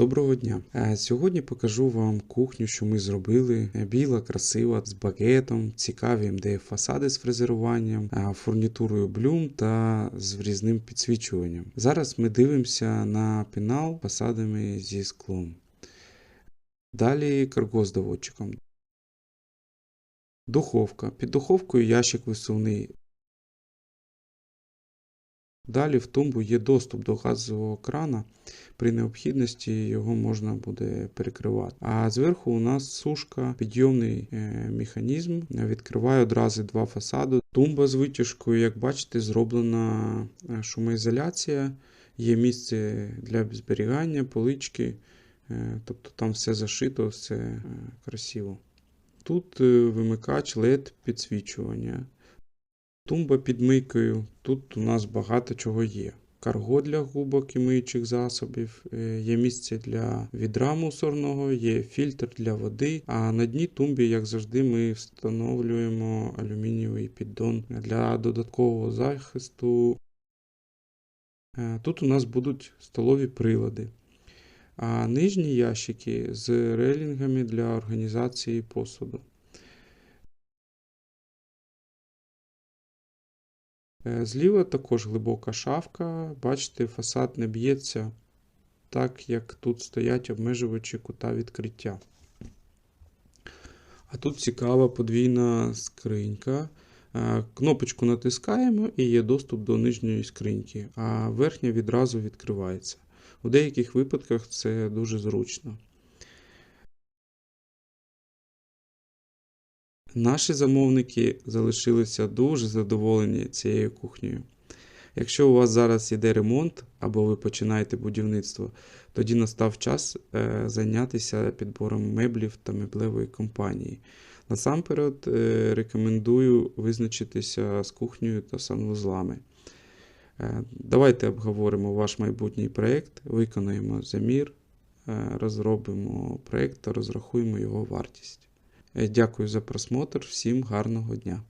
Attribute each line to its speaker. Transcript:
Speaker 1: Доброго дня! Е, Сьогодні покажу вам кухню, що ми зробили. Е, Біла, красива, з багетом, цікаві МДФ фасади з фрезеруванням, е, фурнітурою блюм та з врізним підсвічуванням. Зараз ми дивимося на пенал фасадами зі склом. Далі карго з доводчиком. Духовка. Під духовкою ящик висувний. Далі в тумбу є доступ до газового крана. При необхідності його можна буде перекривати. А зверху у нас сушка, підйомний е, механізм. Відкриває одразу два фасади. Тумба з витяжкою, як бачите, зроблена е, шумоізоляція. Є місце для зберігання, полички. Е, Тобто там все зашито, все красиво. Тут вимикач LED підсвічування. Тумба під мийкою. Тут у нас багато чого є. Карго для губок і миючих засобів, е, є місце для відра мусорного, є фільтр для води. А на дні тумбі, як завжди, ми встановлюємо алюмінієвий піддон для додаткового захисту. Е, Тут у нас будуть столові прилади. А нижні ящики з рейлінгами для організації посуду. Зліва також глибока шафка. Бачите, фасад не б'ється так, як тут стоять обмежувачі кута відкриття. А тут цікава подвійна скринька. Е, Кнопочку натискаємо і є доступ до нижньої скриньки, а верхня відразу відкривається. У деяких випадках це дуже зручно. Наші замовники залишилися дуже задоволені цією кухнею. Якщо у вас зараз йде ремонт або ви починаєте будівництво, тоді настав час е, зайнятися підбором меблів та меблевої компанії. Насамперед е, рекомендую визначитися з кухнею та санвузлами. Е, Давайте обговоримо ваш майбутній проєкт, виконаємо замір, розробимо проєкт та розрахуємо його вартість. Дякую за просмотр, всім гарного дня!